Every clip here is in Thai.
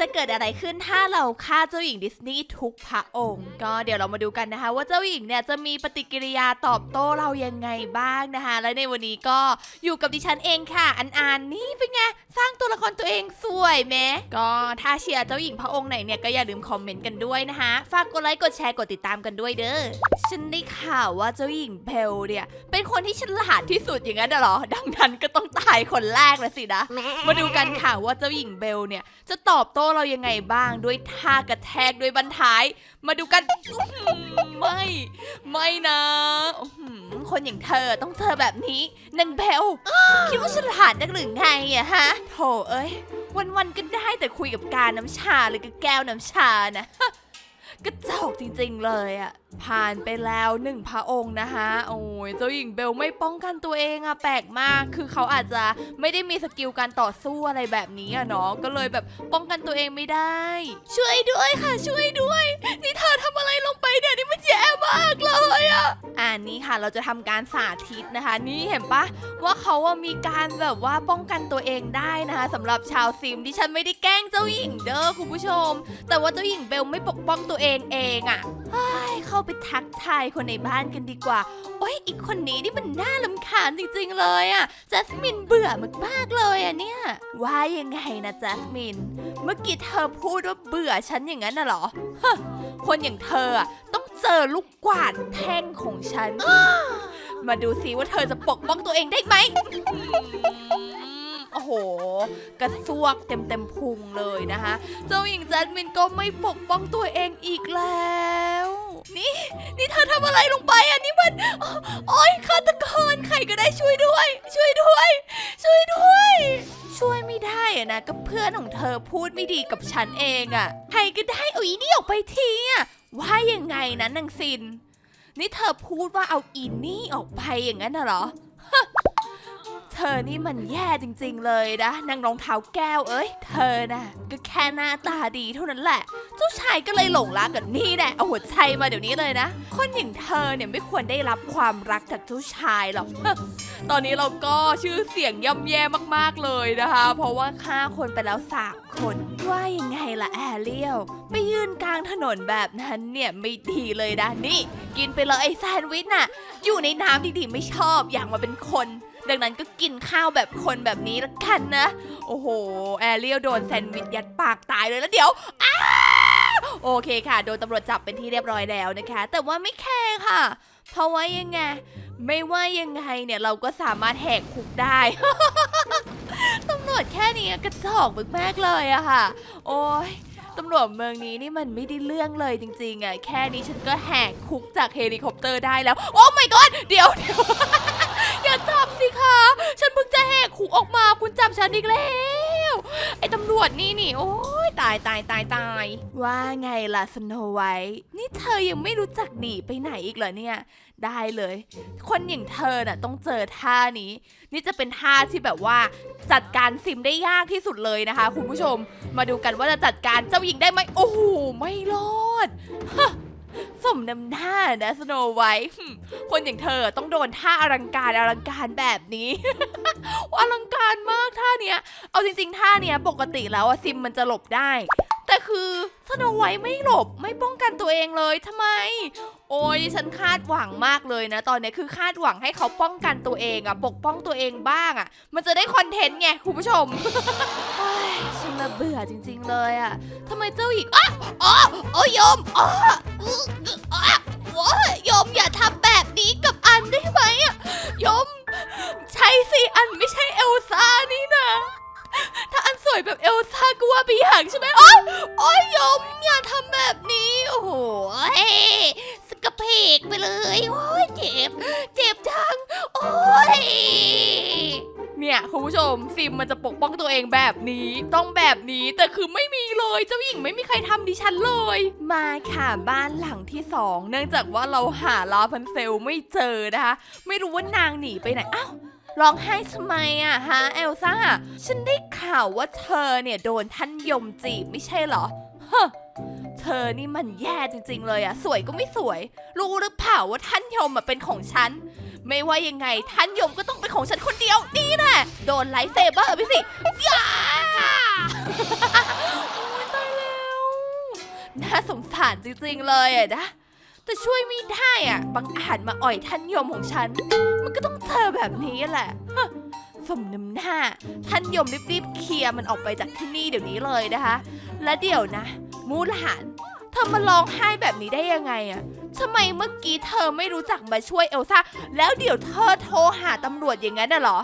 จะเกิดอะไรขึ้นถ้าเราฆ่าเจ้าหญิงดิสนีย์ทุกพระองค์ ก็เดี๋ยวเรามาดูกันนะคะ ว่าเจ้าหญิงเนี่ยจะมีปฏิกิริยาตอบโต้เรายังไงบ้างนะคะ และในวันนี้ก็อยู่กับดิฉันเองค่ะ อันอันนี่เป็นไงสร้างตัวละครตัวเองสวยไหมก็ถ้าเชียร์เจ้าหญิงพระองค์ไหนเนี่ยก็อย่าลืมคอมเมนต์กันด้วยนะคะฝากกดไลค์กดแชร์กดติดตามกันด้วยเด้อฉันได้ข่าวว่าเจ้าหญิงเบลเนี่ยเป็นคนที่ฉลาดที่สุดอย่างนั้นน่ะเหรอ ดังนั้นก็ต้องตายคนแรกแล้วสินะมาดูกันค่ะว่าเจ้าหญิงเบลเนี่ยจะตอบโต้เรายังไงบ้างด้วยท่ากระแทกด้วยบันท้าย มาดูกันไม่ ไม่นะคนอย่างเธอต้องเจอแบบนี้นางเบลคิดว่าฉลาดนักหรือไงอะฮะโถเอ้ยวันๆก็ได้แต่คุยกับการน้ำชาหรือกับแก้วน้ำชานะ กระจอกจริงๆเลยอะผ่านไปแล้วหนึ่งพระองค์นะคะโอ้ยเจ้าหญิงเบลไม่ป้องกันตัวเองอะแปลกมาก คือเขาอาจจะไม่ได้มีสกิลการต่อสู้อะไรแบบนี้อะเนาะก็เลยแบบป้องกันตัวเองไม่ได้ ช่วยด้วยค่ะช่วยด้วย ค่ะ เราจะทำการสาธิตนะคะ นี่เห็นปะว่าเขาว่ามีการแบบว่าป้องกันตัวเองได้นะคะสำหรับชาวซิมที่ฉันไม่ได้แกล้งเจ้าหญิงเด้อคุณผู้ชม แต่ว่าเจ้าหญิงเบลไม่ปกป้องตัวเองเองอะเฮ้ยเข้าไปทักทายคนในบ้านกันดีกว่า โอ้ยอีกคนนี้นี่มันน่าลำคาญจริงๆเลยอะจัสมินเบื่อมากๆเลยอะเนี่ย ว่ายังไงนะจัสมิน เมื่อกี้เธอพูดว่าเบื่อฉันอย่างนั้นน่ะเหรอ คนอย่างเธอต้อง เจอลูกกวาดแท่งของฉัน มาดูซิว่าเธอจะปกป้องตัวเองได้ไหม โอ้โห กระซวกเต็มเต็มพุงเลยนะคะ เจ้าหญิงจัสมินก็ไม่ปกป้องตัวเองอีกแล้ว นี่นี่เธอทำอะไรลงไปอะนี่มันโอโอ๊ยฆาตกรใครก็ได้ช่วยด้วย ช่วยด้วย ช่วยด้วย ช่วยไม่ได้อะนะก็เพื่อนของเธอพูดไม่ดีกับฉันเองอะ่ะใครก็ได้เอาอีนี่ออกไปทีอะว่ายังไงนะนางซิน นี่เธอพูดว่าเอาอีนี่ออกไปอย่างนั้นเหรอ ธอนี่มันแย่จริงๆเลยนะนางรองเท้าแก้วเอ้ย เธอน่ะ ก็แค่หน้าตาดีเท่านั้นแหละ เจ้าชายก็เลยหลงรักกับนี่แหละเอาหัวใจมาเดี๋ยวนี้เลยนะ คนอย่างเธอเนี่ยไม่ควรได้รับความรักจากเจ้าชายหรอกตอนนี้เราก็ชื่อเสียงย่ำแย่มากๆเลยนะคะ เพราะว่าฆ่าคนไปแล้วสามคนว่ายังไงล่ะแอเรียลไปยืนกลางถนนแบบนั้นเนี่ยไม่ดีเลยนะนี่ กินไปเลยไอ้แซนด์วิชน่ะ อยู่ในน้ำดีๆไม่ชอบอยากมาเป็นคน ดังนั้นก็กินข้าวแบบคนแบบนี้ละกันนะ โอ้โห แอเรียลโดนแซนด์วิชยัดปากตายเลยแล้วเดี๋ยวอ้าโอเคค่ะ โดนตำรวจจับเป็นที่เรียบร้อยแล้วนะคะ แต่ว่าไม่แคร์ค่ะ เพราะว่ายังไง ไม่ว่ายังไงเนี่ยเราก็สามารถแหกคุกได้ ตำรวจแค่นี้กระจอกมากๆเลยอะค่ะ โอ้ยตำรวจเมืองนี้นี่มันไม่ได้เรื่องเลยจริงๆอะแค่นี้ฉันก็แหกคุกจากเฮลิคอปเตอร์ได้แล้ว โอ้ my god เดี๋ยวเดี๋ยว อย่าจับสิคะ ฉันเพิ่งจะแหกคุกออกมา คุณจับ ฉันอีกแล้วไอ้ตำรวจนี่นี่ โอ้ยตายตายตายตายว่าไงล่ะสโนไวท์นี่เธอยังไม่รู้จักหนีไปไหนอีกเหรอเนี่ย ได้เลย คนอย่างเธอน่ะต้องเจอท่านี้ นี่จะเป็นท่าที่แบบว่าจัดการซิมได้ยากที่สุดเลยนะคะ คุณผู้ชม มาดูกันว่าจะจัดการเจ้าหญิงได้ไหมโอ้โหไม่รอดฮะ สมน้ำหน้านะสโนไวท์คนอย่างเธอต้องโดนท่าอลังการอลังการแบบนี้อลังการมากท่าเนี้ย เอาจริงๆท่าเนี้ยปกติแล้วอะซิมมันจะหลบได้ แต่คือสโนไวท์ไม่หลบไม่ป้องกันตัวเองเลยทำไม โอ้ยฉันคาดหวังมากเลยนะ ตอนนี้คือคาดหวังให้เขาป้องกันตัวเองอะปกป้องตัวเองบ้างอะมันจะได้คอนเทนต์ไงคุณผู้ชมฉันละเบื่อจริง ๆ เลยอะทำไมเจ้าหญิงอ๋ออ๋อโอ้ยโยมอ๋ออื้ออ๋อโอ้ยโยมอย่าทำแบบนี้กับอันได้ไหมอะโยมใช่สิอันไม่ อย่างใช่ไหมโอ๊ยโอ๊ยยมอย่าทำแบบนี้โอ้โหสกเพกไปเลยโอ้ยเจ็บ เจ็บจัง โอ้ยเนี่ยคุณผู้ชมซิมมันจะปกป้องตัวเองแบบนี้ ต้องแบบนี้แต่คือไม่มีเลยเจ้าหญิงไม่มีใครทำดิฉันเลย มาค่ะบ้านหลังที่สองเนื่องจากว่าเราหาลาพันเซลไม่เจอนะคะ ไม่รู้ว่านางหนีไปไหนอ้าว ร้องไห้ทำไมอะฮะเอลซ่า ฉันได้ข่าวว่าเธอเนี่ยโดนท่านยมจีบไม่ใช่เหรอเฮะเธอนี่มันแย่จริง ๆ เลยอะสวยก็ไม่สวย รู้หรือเปล่าว่าท่านยมอะเป็นของฉัน ไม่ว่ายังไงท่านยมก็ต้องเป็นของฉันคนเดียวนี่แหละโดนไลท์เซเบอร์ไปสิย่าโอ๊ยตน่าสงสารจริง ๆ เลยอะนะ แต่ช่วยไม่ได้อะบังอาจมาอ่อยท่านยมของฉัน มันก็ต้องเจอแบบนี้แหละสมน้ำหน้า ท่านยมรีบๆเคลียร์มันออกไปจากที่นี่เดี๋ยวนี้เลยนะคะ และเดี๋ยวนะ มูหลานเธอมาร้องไห้แบบนี้ได้ยังไงอะทำไมเมื่อกี้เธอไม่รู้จักมาช่วยเอลซ่า แล้วเดี๋ยวเธอโทรหาตำรวจอย่างนั้นน่ะเหรอ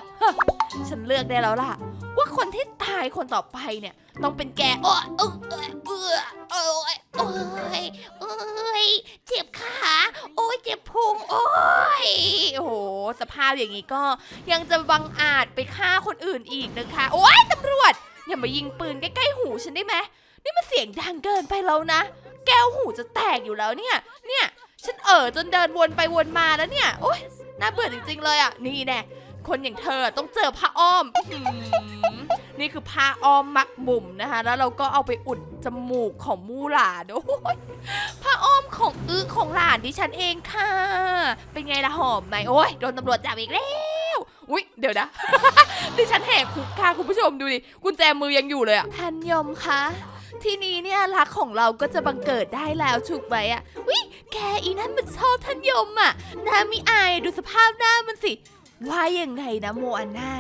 ฉันเลือกได้แล้วล่ะ ว่าคนที่ตายคนต่อไปเนี่ย ต้องเป็นแกโอ้ยเออเออเออโอ้ยโอ้ยโอ้ยเจ็บขา โอ้ยเจ็บพุง โอ้ย โอ้โห สภาพอย่างนี้ก็ยังจะบังอาจไปฆ่าคนอื่นอีกนะคะ โอ้ยตำรวจ อย่ามายิงปืนใกล้ๆหูฉันได้ไหมนี่มันเสียงดังเกินไปแล้วนะ แก้วหูจะแตกอยู่แล้วเนี่ย เนี่ยฉันเออจนเดินวนไปวนมาแล้วเนี่ย โอ๊ยน่าเบื่อจริงๆเลยอะ นี่แน่คนอย่างเธอต้องเจอพระอ้อม นี่คือผ้าอ้อมมักบุ่มนะคะ แล้วเราก็เอาไปอุดจมูกของมูหลานโอ้ยผ้าอ้อมของอื้อของหลานดิฉันเองค่ะ เป็นไงล่ะหอมไหมโอ้ยโดนตำรวจจับอีกแล้วอุ๊ยเดี๋ยวนะดิฉันแหกคุกค่ะคุณผู้ชมดูดิกุญแจมือยังอยู่เลยอะท่านยมคะทีนี้เนี่ยรักของเราก็จะบังเกิดได้แล้วถูกไหมอะวิแกอีนั่นมันชอบท่านยมอะหน้าไม่อายดูสภาพหน้ามันสิว่ายังไงนะโมอาน่า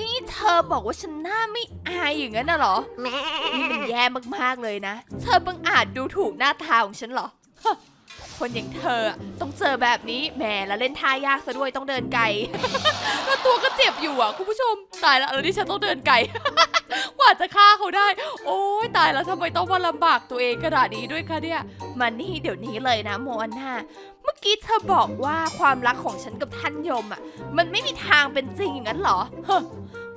นี่เธอบอกว่าฉันหน้าไม่อายอย่างนั้นน่ะเหรอ นี่มันแย่มากๆเลยนะ เธอบังอาจดูถูกหน้าตาของฉันเหรอ คนอย่างเธออะต้องเจอแบบนี้แหมแล้วเล่นท่ายากซะด้วยต้องเดินไกล แล้วตัวก็เจ็บอยู่อะคุณผู้ชม ตายแล้วแล้วนี่ฉันต้องเดินไกล กว่าจะฆ่าเขาได้ โอ้ยตายแล้วทำไมต้องมาลำบากตัวเองขนาดนี้ด้วยคะเนี่ยมานี่เดี๋ยวนี้เลยนะโมอันนาเมื่อกี้เธอบอกว่าความรักของฉันกับท่านยมอะ มันไม่มีทางเป็นจริงอย่างนั้นเหรอเฮ้อ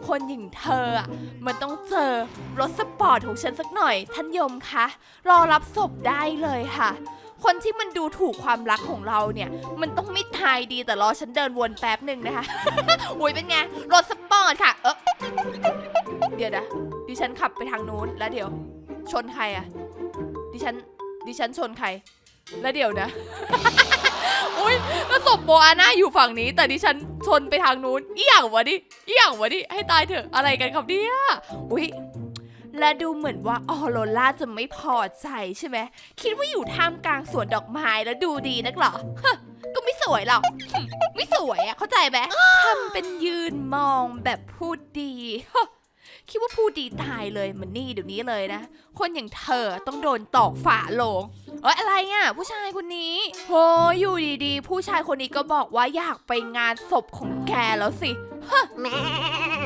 คนอย่างเธออะมันต้องเจอรถสปอร์ตของฉันสักหน่อย ท่านยมคะ รอรับศพได้เลยค่ะ คนที่มันดูถูกความรักของเราเนี่ย มันต้องไม่ทายดีแต่รอฉันเดินวนแป๊บหนึ่งนะคะ อุ้ยเป็นไง รถสปอร์ตค่ะ เออเดี๋ยวนะ ดิฉันขับไปทางนู้นแล้วเดี๋ยว ชนใครอะดิฉัน ดิฉันชนใคร แล้วเดี๋ยวนะ อุ้ยแล้วศพโบอาน่าอยู่ฝั่งนี้ แต่ดิฉัน ชนไปทางนู้นอีหยังวะดิอีหยังวะดิให้ตายเถอะอะไรกันครับเนี่ยอุ้ยและดูเหมือนว่าออโรล่าจะไม่พอใจใช่ไหมคิดว่าอยู่ท่ามกลางสวนดอกไม้แล้วดูดีนักหรอฮะก็ไม่สวยหรอกไม่สวยอะเข้าใจไหมทำเป็นยืนมองแบบพูดดี คิดว่าพูดดีตายเลยมันนี่เดี๋ยวนี้เลยนะ คนอย่างเธอต้องโดนตอกฝาโลงเอ้ยอะไรอะ ผู้ชายคนนี้โหอยู่ดีๆ ผู้ชายคนนี้ก็บอกว่าอยากไปงานศพของแกแล้วสิฮะ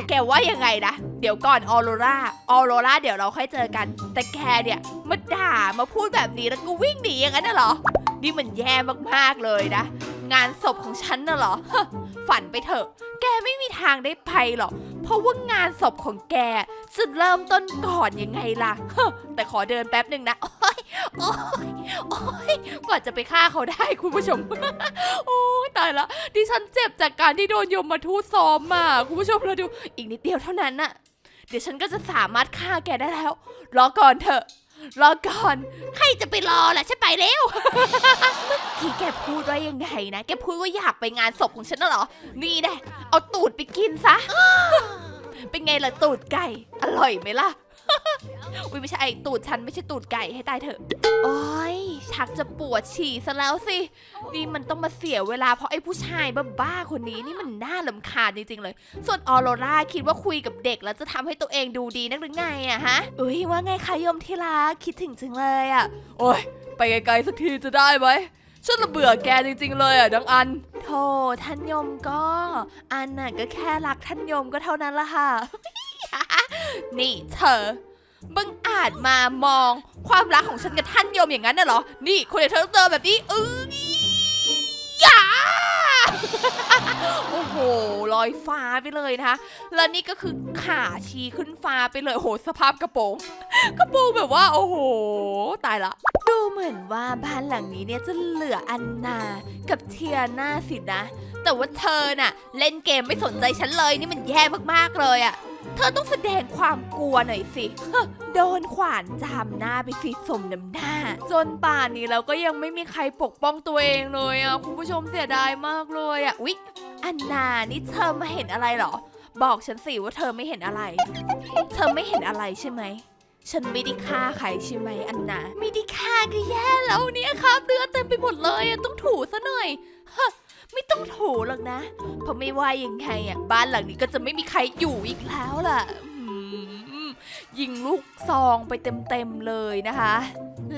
แกว่ายังไงนะ เดี๋ยวก่อนออโรราออโรราเดี๋ยวเราค่อยเจอกัน แต่แกเนี่ยมาด่ามาพูดแบบนี้แล้วก็วิ่งหนีอย่างนั้นน่ะเหรอ นี่มันแย่มากๆเลยนะ งานศพของฉันน่ะเหรอฮะฝันไปเถอะ แกไม่มีทางได้ไปหรอก เพราะว่างานศพของแกจะเริ่มต้นก่อนยังไงล่ะแต่ขอเดินแป๊บหนึ่งนะ โอ้ยโอ้ยโอ้ยกว่าจะไปฆ่าเขาได้คุณผู้ชม โอ้ตายละดิฉันเจ็บจากการที่โดนยมมาทูตซ้อมมาคุณผู้ชมเราดูอีกนิดเดียวเท่านั้นน่ะ เดี๋ยวฉันก็จะสามารถฆ่าแกได้แล้ว รอก่อนเถอะ รอก่อน ใครจะไปรอล่ะฉันไปแล้ว เมื่อกี้แกพูดว่ายังไงนะ แกพูดว่าอยากไปงานศพของฉันน่ะเหรอ นี่แน่เอาตูดไปกินซะ เป็นไงล่ะตูดไก่ อร่อยไหมล่ะ อุ้ยไม่ใช่ไอตูดฉันไม่ใช่ตูดไก่ให้ตายเถอะ โอ้ยชักจะปวดฉี่ซะแล้วสิ นี่มันต้องมาเสียเวลาเพราะไอ้ผู้ชายบ้าๆคนนี้นี่มันน่าลำคาญจริงๆเลย ส่วนออโรราคิดว่าคุยกับเด็กแล้วจะทำให้ตัวเองดูดีนักหรือไงอะฮะเอ้ยว่าไงคะยมที่รักคิดถึงจังเลยอะโอ้ยไปไกลๆสักทีจะได้ไหมฉันละเบื่อแกจริงๆเลยอะดังอันโธ่ท่านยมก็ อันน่ะก็แค่รักท่านยมก็เท่านั้นละค่ะ นี่เธอบังอาจมามองความรักของฉันกับท่านยมอย่างนั้นน่ะเหรอ นี่คนอย่างเธอต้องเจอแบบนี้เออยาโอ้โหลอยฟ้าไปเลยนะคะ แล้วนี่ก็คือขาชี้ขึ้นฟ้าไปเลยโอ้โห สภาพกระโปรง กระโปรงแบบว่า โอ้โห ตายละ ดูเหมือนว่าบ้านหลังนี้เนี่ยจะเหลืออันนา กับเทียนาสินะ แต่ว่าเธอน่ะ เล่นเกมไม่สนใจฉันเลย นี่มันแย่มากๆเลยอะ เธอต้องแสดงความกลัวหน่อยสิ โดนขวานจามหน้าไปสิสมน้ำหน้า จนป่านนี้เราก็ยังไม่มีใครปกป้องตัวเองเลยอะคุณผู้ชมเสียดายมากเลยอะอุ๊ยอันนานี่เธอมาเห็นอะไรเหรอ บอกฉันสิว่าเธอไม่เห็นอะไร เธอไม่เห็นอะไรใช่ไหมฉันไม่ได้ฆ่าใครใช่ไหมอันนาไม่ได้ฆ่าก็แย่แล้วเนี่ยครับเลือดเต็มไปหมดเลยอะต้องถูซะหน่อยฮะ ไม่ต้องถูหรอกนะ เพราะไม่ว่ายังไงอะบ้านหลังนี้ก็จะไม่มีใครอยู่อีกแล้วล่ะ ยิงลูกซองไปเต็มๆเลยนะคะ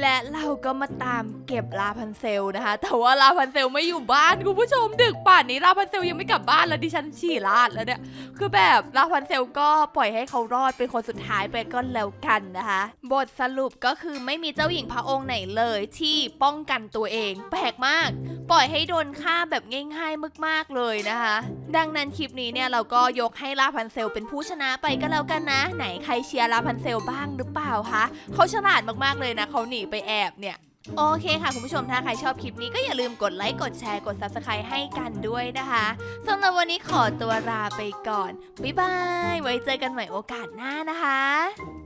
และเราก็มาตามเก็บลาพันเซลนะคะ แต่ว่าลาพันเซลไม่อยู่บ้านคุณผู้ชมดึกป่านนี้ลาพันเซลยังไม่กลับบ้านแล้วดิฉันฉี่ลาดแล้วเนี่ยคือแบบลาพันเซลก็ปล่อยให้เขารอดเป็นคนสุดท้ายไปก็แล้วกันนะคะ บทสรุปก็คือไม่มีเจ้าหญิงพระองค์ไหนเลยที่ป้องกันตัวเอง แปลกมาก ปล่อยให้โดนฆ่าแบบง่าย ๆมากๆเลยนะคะดังนั้นคลิปนี้เนี่ยเราก็ยกให้ลาพันเซลเป็นผู้ชนะไปก็แล้วกันนะ ไหนใครเชียร์ลาพันเซลบ้างหรือเปล่าคะเขาฉลาดมากๆเลยนะเขาหนีไปแอบเนี่ยโอเคค่ะคุณผู้ชมถ้าใครชอบคลิปนี้ก็อย่าลืมกดไลค์กดแชร์กด subscribe ให้กันด้วยนะคะสำหรับวันนี้ขอตัวลาไปก่อน บ๊ายบาย ไว้เจอกันใหม่โอกาสหน้านะคะ